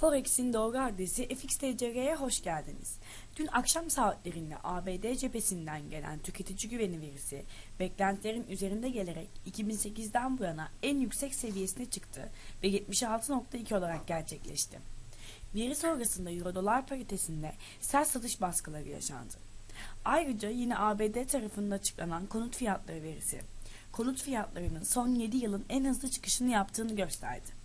Forex'in doğru adresi FXTCR'ye hoş geldiniz. Dün akşam saatlerinde ABD cephesinden gelen tüketici güveni verisi beklentilerin üzerinde gelerek 2008'den bu yana en yüksek seviyesine çıktı ve 76.2 olarak gerçekleşti. Veri sonrasında Euro-Dolar paritesinde sert satış baskıları yaşandı. Ayrıca yine ABD tarafında açıklanan konut fiyatları verisi, konut fiyatlarının son 7 yılın en hızlı çıkışını yaptığını gösterdi.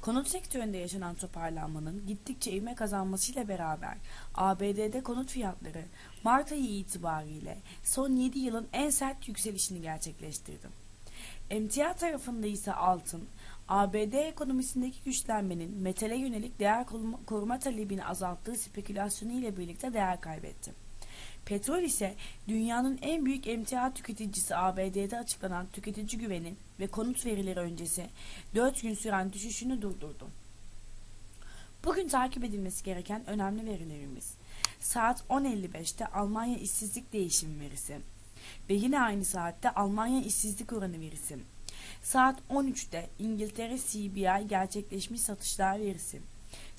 Konut sektöründe yaşanan toparlanmanın gittikçe ivme kazanmasıyla beraber ABD'de konut fiyatları Mart ayı itibariyle son 7 yılın en sert yükselişini gerçekleştirdi. Emtia tarafında ise altın, ABD ekonomisindeki güçlenmenin metale yönelik değer koruma talebini azalttığı spekülasyonu ile birlikte değer kaybetti. Petrol ise dünyanın en büyük emtia tüketicisi ABD'de açıklanan tüketici güveni ve konut verileri öncesi 4 gün süren düşüşünü durdurdu. Bugün takip edilmesi gereken önemli verilerimiz. Saat 10.55'te Almanya işsizlik değişim verisi ve yine aynı saatte Almanya işsizlik oranı verisi. Saat 13'te İngiltere CBI gerçekleşmiş satışlar verisi.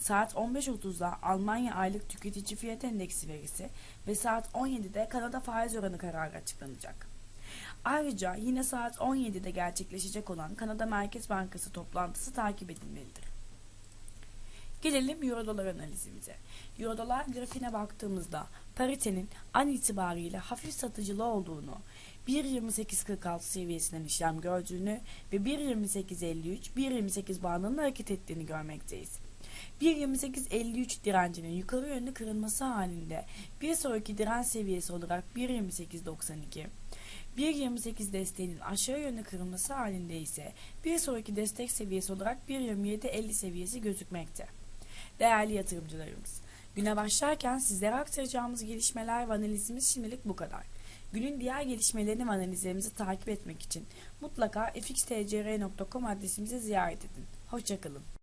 Saat 15.30'da Almanya aylık tüketici fiyat endeksi verisi ve saat 17'de Kanada faiz oranı kararı açıklanacak. Ayrıca yine saat 17'de gerçekleşecek olan Kanada Merkez Bankası toplantısı takip edilmelidir. Gelelim Eurodolar analizimize. Eurodolar grafiğine baktığımızda paritenin an itibariyle hafif satıcılı olduğunu, 1.2846 seviyesinden işlem gördüğünü ve 1.2853, 1.28 bandında hareket ettiğini görmekteyiz. 1.28.53 direncinin yukarı yönlü kırılması halinde bir sonraki direnç seviyesi olarak 1.28.92, 1.28 desteğinin aşağı yönlü kırılması halinde ise bir sonraki destek seviyesi olarak 1.27.50 seviyesi gözükmekte. Değerli yatırımcılarımız, güne başlarken sizlere aktaracağımız gelişmeler ve analizimiz şimdilik bu kadar. Günün diğer gelişmelerini ve analizlerimizi takip etmek için mutlaka fxtcr.com adresimize ziyaret edin. Hoşçakalın.